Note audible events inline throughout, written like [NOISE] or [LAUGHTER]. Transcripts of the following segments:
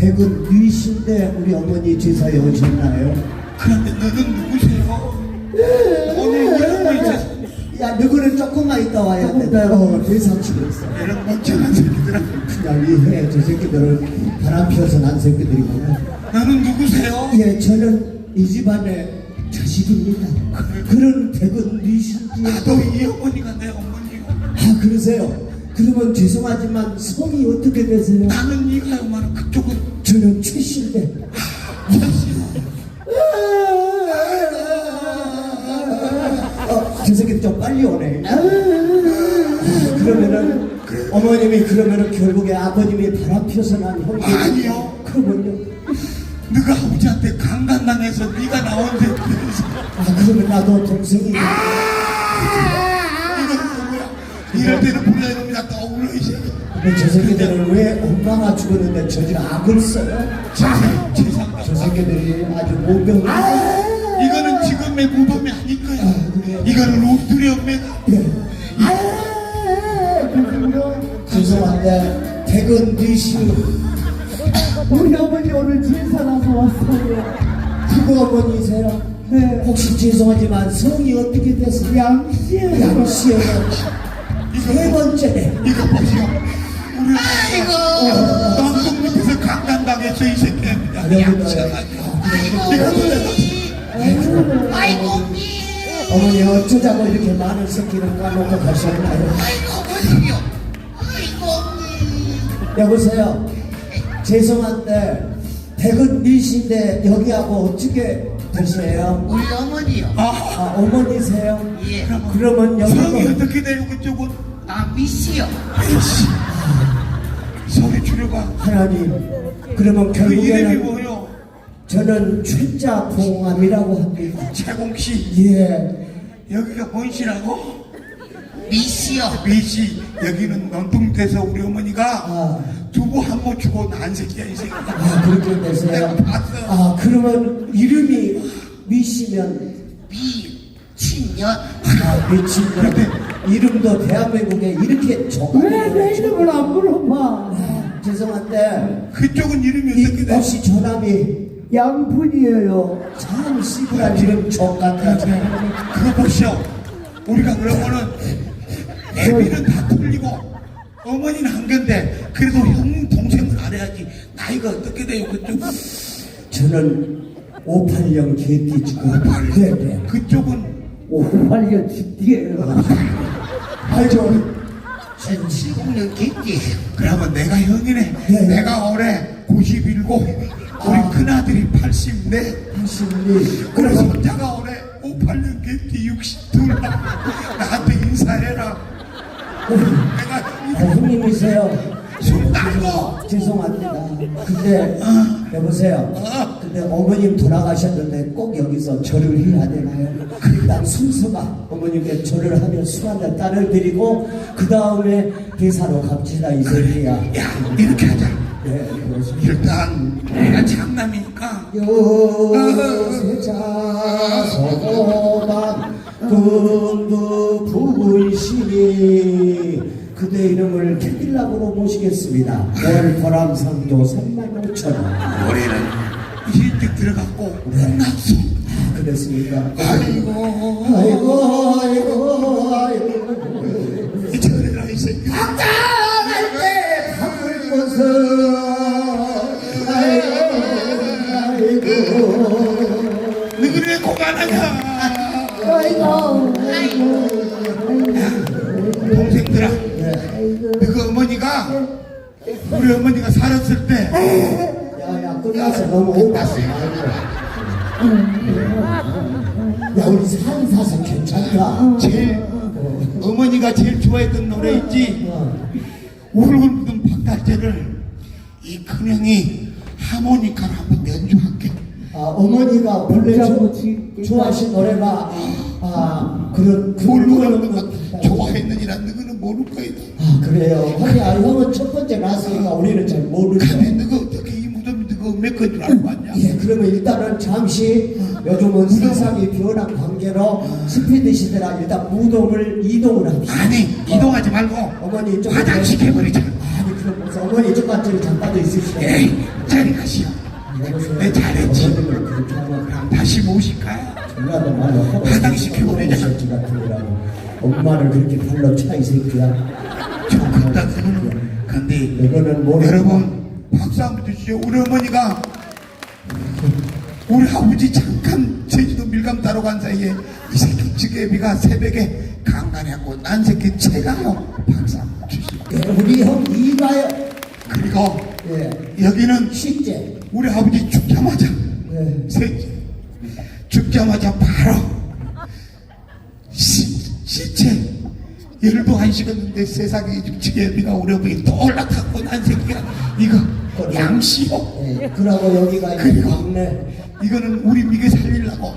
대구 뉘신데 우리 어머니 제사에 오셨나요? 그런데 너는 누구세요? 오늘 이러고 있어 야 누구는 조금만 있다 와야 돼 어, 제사 치고 있어 이런 멍청한 새끼들아 그냥 이해 저 새끼들을 바람 피워서 난 새끼들이구나 너는 누구세요? 예 저는 이 집안의 자식입니다 그런 대구 뉘신데 나도 이 어머니가 내 어머니요 아 그러세요? 그러면 죄송하지만 성이 어떻게 되세요? 나는 이가요 말은 그쪽은 저는 최씨인데 어, 저 새끼 좀 빨리 오네 아, 그러면은 어머님이 그러면은 결국에 아버님이 바람 피워서 난 형제 아니요. 그러면요 네가 아버지한테 강간당해서 네가 나온 새끼들 아 그러면 나도 동생이 누구야? 이럴 때는 불러야 됩니다. 떠올려 이 새끼 근데 저 새끼들은 왜 엄마가 죽었는데 저질 악을 써요? 세상 세상 저 새끼들이 아주 모병. 이거는 지금의 무덤이 아닐 거야 이거는 로스트리 엄매가. 죄송한데 퇴근 4시 우리 어머니 오늘 제사 나서 왔어요. 그거 어머니세요? 네. 혹시 죄송하지만 성이 어떻게 됐어요? 양씨예요. 양씨예요 세 번째네 이거 우리 아이고 방송 밑에서 강간당했어 이 새끼입니다 이거 아이고 언니 어머니 어쩌자고 이렇게 많은 새끼를 까놓고 가셨나요? 아이고 어머니요 아이고 여보세요 죄송한데 퇴근 4시인데 여기하고 어떻게 되세요? 우리 어머니요 아 아 어머니세요? 예. 그러면 성이 여기도 어떻게 돼요 그쪽은 아 미씨요 아이씨 소리 줄여봐 하나님 그러면 그 이름이 결국에는 뭐요? 저는 최자 봉암이라고 합니다 최공씨 예 여기가 뭔시라고? 미씨요 미씨 여기는 논둥대서 우리 어머니가 아. 두부 한 모 주고 난 새끼야 이 새끼 아, 그렇게 되세요? 내가 봤어. 아 그러면 이름이 미시면 미친년 아 미친년 이름도 대한민국에 이렇게 좋은 왜내 이름을 안 물어봐? 아, 죄송한데 그쪽은 이름이 어떻게 이 돼? 혹시 저남이 양푼이에요. 참 시부란 이름 족같아. 그거 보시오. 우리가 그러면은 애비는 다 틀리고 어머니는 한 건데 그래도 형 동생은 알아야지. 나이가 어떻게 돼요 그쪽? 저는 580 개띠지고. 네네. 그쪽은 58년 집뒤에요. 알죠 70년 겠지. 그러면 내가 형이네. 네. 내가 올해 97 우리 큰아들이 84 하시니 그래서 그래서 손자가 올해 58년 개띠 62 나한테 인사해라. 내가 어, 형님이세요 숨 달고 죄송합니다. 근데 여보세요. 근데 어머님 돌아가셨는데 꼭 여기서 절을 해야 되나요? 일단 순서가 어머님께 절을 하면 수많은 딸을 드리고 그 다음에 대사로 갑시다 이 새끼야. 야 이렇게 하자. 네 그렇습니다. 일단 내가 장남이니까. 요세자 소고만 금두 부분심이 그대 이름을 캐딜락으로 모시겠습니다. 월 보람상도 3만 5천 원. 올해는 일찍 들어갔고 끝났어 그랬습니다 아이고 아이고 아이고 아이고. 이 새끼. 갈때 우리 어머니가 살았을 때. 야야 끝났어 너무 끝났어 야 우리 산 사서 괜찮다. 제일 어머니가 제일 좋아했던 노래 있지? 어. 울고 묻은 바깥재를 이 큰형이 하모니카를 한번 연주할게. 아, 어머니가 원래 좋아하신 노래가 아 그런 그 모르는 그런 것 좋아했느니라 너는 모를 거야 아 그래요. 형이 아 형은 첫 번째 나왔으니까 우리는 잘 모르죠. 근데 너가 어떻게 이 무덤이 너가 몇건 줄 알고 왔냐 예, 그러면 일단은 잠시 요즘은 세상이 변한 관계로 스피드 시대라 일단 무덤을 이동을 합시다. 아니 이동하지 말고 어머니 좀 화장시켜버리자 아니 그럼 무슨 어머니 조금만 저리 잠깐 있으시죠. 에이 저리 가시오? 내 잘했지. 어머님을 그렇게 하면 그럼 다시 모실까요? 하고 화장시켜버리자. 이 새끼 같은 거라고 엄마를 그렇게 발로 차이 새끼야. 좀 컸다 그거는 근데 이거는 뭐 여러분 박수 한번 주시죠 우리 어머니가 우리 아버지 잠깐 제주도 밀감 따러 간 사이에 이 새끼 지게비가 새벽에 강간하고 난 새끼 채가요 박수 한번 주시죠 예, 우리 형 이가요. 그리고 예, 여기는 식재. 우리 아버지 죽자마자 예. 죽자마자 바로 시, 시체 열도 안 식었는데 세상에 지게비가 우리 아버지 또 올라탔고 난 새끼가 이거 양시오 예, 그러고 여기가 그리고 막내. 이거는 우리 미개 살리려고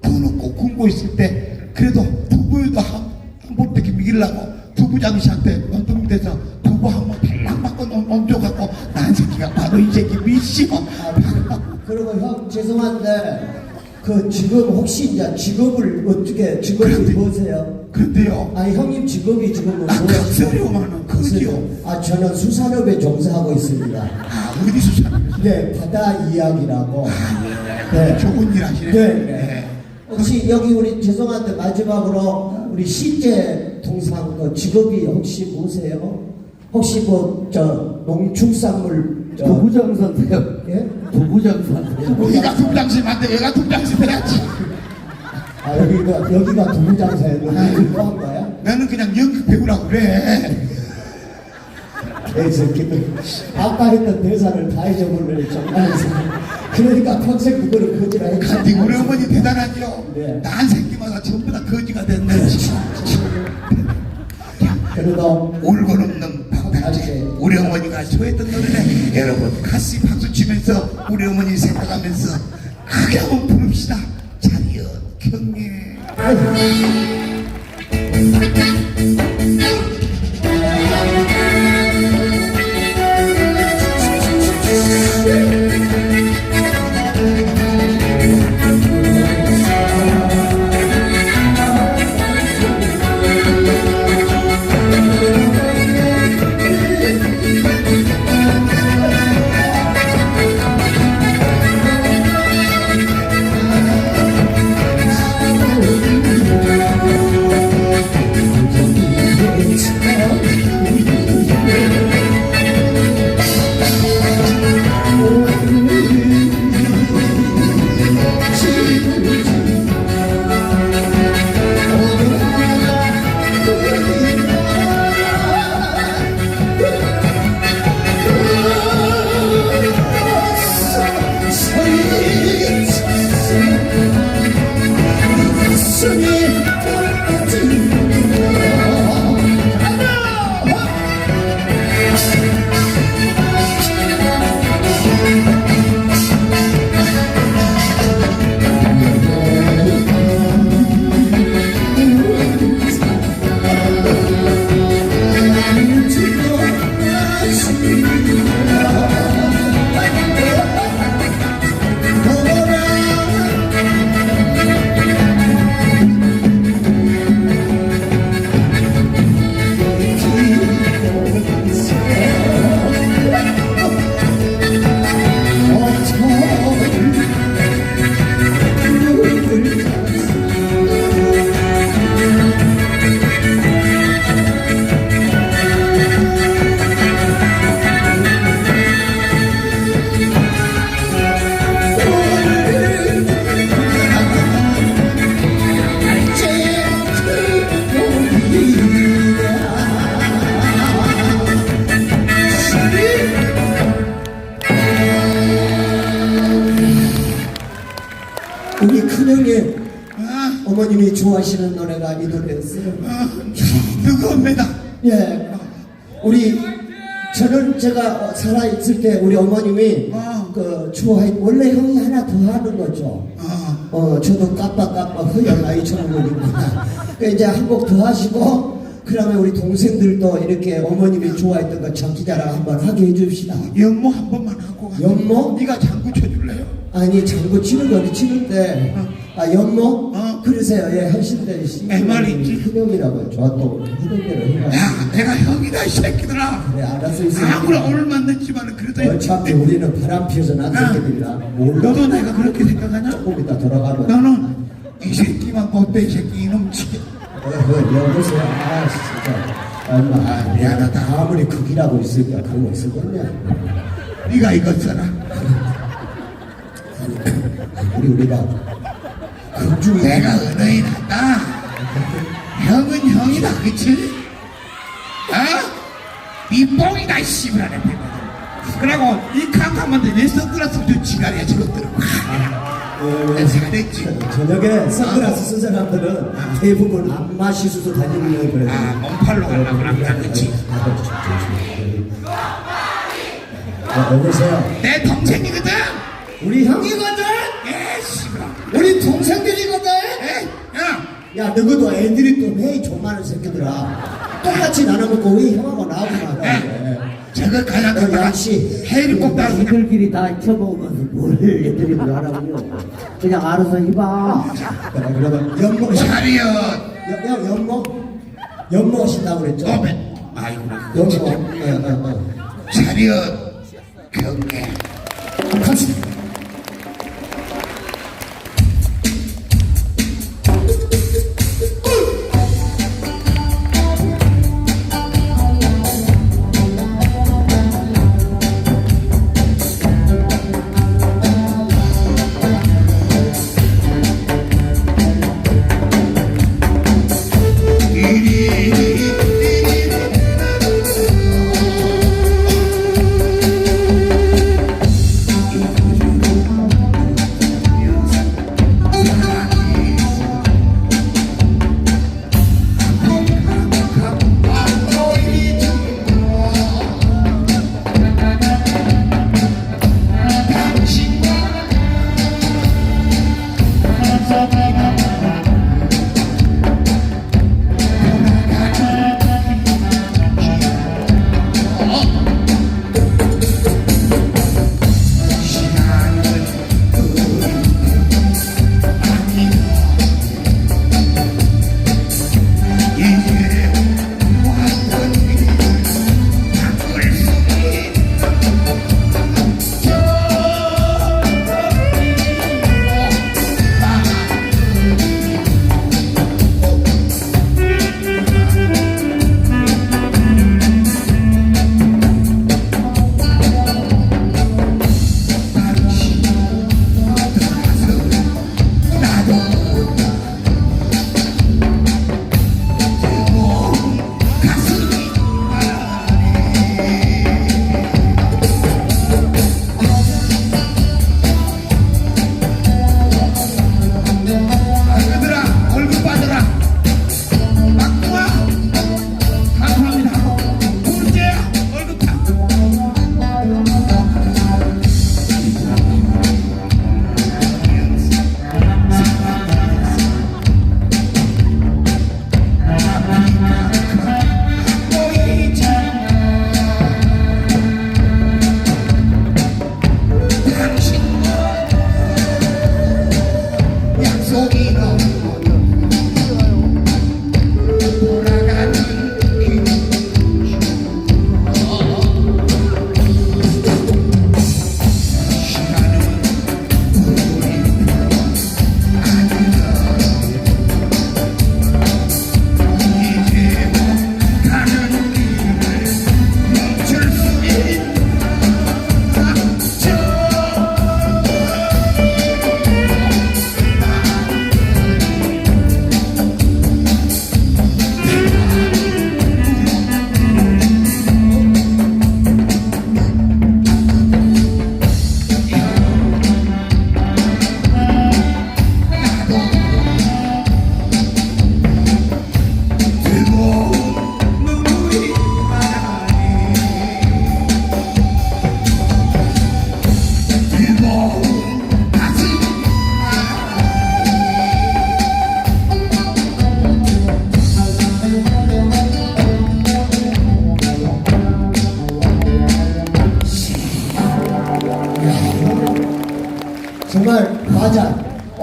돈 없고 굶고 있을 때 그래도 두부에도 한한번 때 미기려고 두부 장씨한테 원동 밑에서 두부 한번 달랑 받고 옮겨갖고 난 새끼가 바로 이 새끼 미씨고. 아, 그리고 형 죄송한데 그 지금 혹시 이제 직업을 어떻게 직업이 그런데- 뭐세요? 그런데요 아니 형님 직업이 지금은 나 뭐예요? 급수료만은 크지요. 아 저는 수산업에 종사하고 있습니다. 아 어디서 사는 네 바다 이야기라고. 네. 좋은 일 하시네 네. 네. 혹시 여기 우리 죄송한데 마지막으로 우리 시제 통상 그 직업이 혹시 뭐세요? 혹시 뭐 저 농축산물 저 부부장 사세요. 예? 부부장 사세요. 우리가 두부장씨한테 얘가 두부장씨 돼야지 아 여기가 여기가 두부장사였는데 이거 한 거야? 나는 그냥 연극 배우라고 그래 개새끼들 아까 했던 대사를 다 잊어버리네 정말 그러니까 평생 그거를 거지라 근데 했지 우리 어머니 대단하죠 네. 난 새끼마다 전부 다 거지가 됐네 그래도 울고 없는 우리 어머니가 좋아했던 노래 여러분 같이 박수 치면서 우리 어머니 생각하면서 크게 한번 부릅시다. 자리여 경례 노래가 이 노래였어요 아, 뜨거웁니다 예 우리 저는 제가 살아 있을 때 우리 어머님이 어. 그 추워해 원래 형이 하나 더 하는 거죠. 어. 어 저도 깜빡깜빡 허연 나이처럼 보이구나. 그 이제 한 곡 더 하시고 그러면 우리 동생들도 이렇게 어머님이 좋아했던 거 장기자랑 한번 하게 해줍시다. 연모 한 번만 하고 가. 연모? 네가 장구 쳐줄래요? 아니 장구 치는 거니 치는데 아 연모? 어. 그러세요. 예. 희명이라고 저또 희명대로 해요. 야, 내가 형이다 이 새끼들아. 네 알았어 있습니다. 아무리 오늘 만났지만은 그래도 어차피 우리는 바람 피워서 난 새끼들이라 몰라. 너도 내가 그렇게 생각하냐? 조금 이따 돌아가면 너는 이 새끼만 이 새끼 이놈 치게. 어, 그 여보세요. 아 진짜 엄마 아, 미안하다. 아무리 극이라고 있으니까 그런 거 쓰겠냐. 네가 이거 써라. [LAUGHS] 우리 우리가 극중에 내가 은혜인 한다. 형은 형이다, 그치? 어? 니 뽕이다, 씨발하네, 그러고 이 캄캄한데 내 선글라스 좀 지랄이야, 저것들은. 내 잘했지. 저녁에 선글라스 쓴 사람들은 대부분 안마 시수도 다니는 거예요. 아, 몸팔로 가려고 그런다, 그치? 아, 여보세요. 내 동생이거든? 우리 형이거든. 예, 씨발. 우리 동생들이거든. 에, 야, 야, 너희도 애들이 또좀 많은 새끼들아. 똑같이 나눠 먹고 우리 형하고 나하고 나가. 저 거 가야 어, 되다가 양씨. 해를 꼭 따서 그냥 애들끼리 다 쳐먹으면서 뭘 애들이 뭐 하라고요. 그냥 알아서 해봐. 그래, 그러면 연목. 차리엇. 연, 연, 연목? 연목 하신다고 그랬죠? 어메. 아이고, 연목. 어, 어, 어. 차리엇. 경계. 갑시다.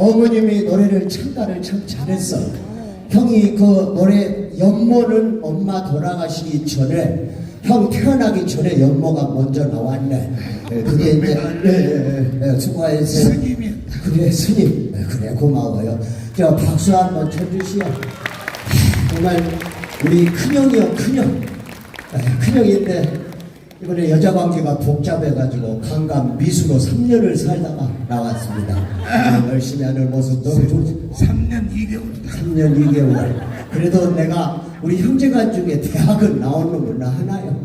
어머님이 노래를 참가를 참 잘했어. 형이 그 노래 연모는 엄마 돌아가시기 전에 형 태어나기 전에 연모가 먼저 나왔네. 네, 그게 이제 네, 네, 네, 수고하셨어요. 스님이 그래 스님 네, 그래 고마워요. 저 박수 한번 쳐주시오. 정말 우리 큰형이요 큰형 네, 큰형인데 이번에 여자 관계가 복잡해가지고 강남 미수로 3년을 살다가 나왔습니다. 네, 열심히 하는 모습 너무 좋지. 3년 2개월 3년 2개월. 그래도 내가 우리 형제간 중에 대학은 나오는구나 하나요.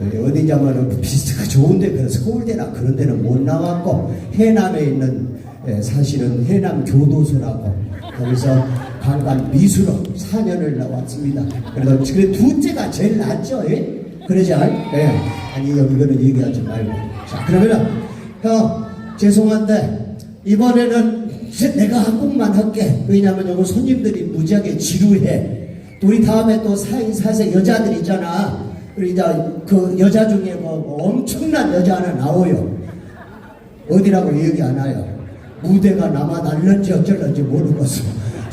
네, 어디냐면은 비슷하게 좋은데 그 서울대나 그런 데는 못 나왔고 해남에 있는 예, 사실은 해남 교도소라고 거기서 강간 미수로 4년을 나왔습니다. 그래도 그래 둘째가 제일 낫죠, 예? 그러지 않? 예. 아니 여기는 얘기하지 말고. 자 그러면은 형 죄송한데 이번에는 내가 한 곡만 할게. 왜냐면 여기 손님들이 무지하게 지루해. 우리 다음에 또 사인 사세 여자들 있잖아. 우리 그 여자 중에 뭐, 뭐 엄청난 여자 하나 나와요. 어디라고 얘기 안 해요. 무대가 남아 날는지 어쩔런지 모르겠어.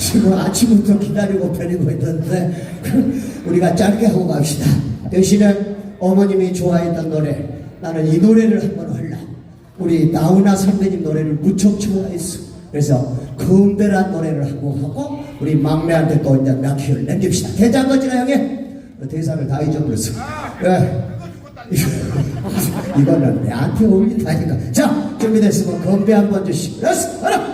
지금 아침부터 기다리고 펴리고 있던데 [LAUGHS] 우리가 짧게 하고 갑시다. 대신에 어머님이 좋아했던 노래 나는 이 노래를 한번 할라. 우리 나훈아 선배님 노래를 무척 좋아했어. 그래서 금배란 노래를 하고 하고 우리 막내한테 또 이제 몇 키를 남깁시다. 괜찮거지나 형님? 대사를 다 잊어버렸어. 예. [LAUGHS] 이거는 내한테 올린다니까. 자, 준비됐으면 건배 한번 주시고. 하나,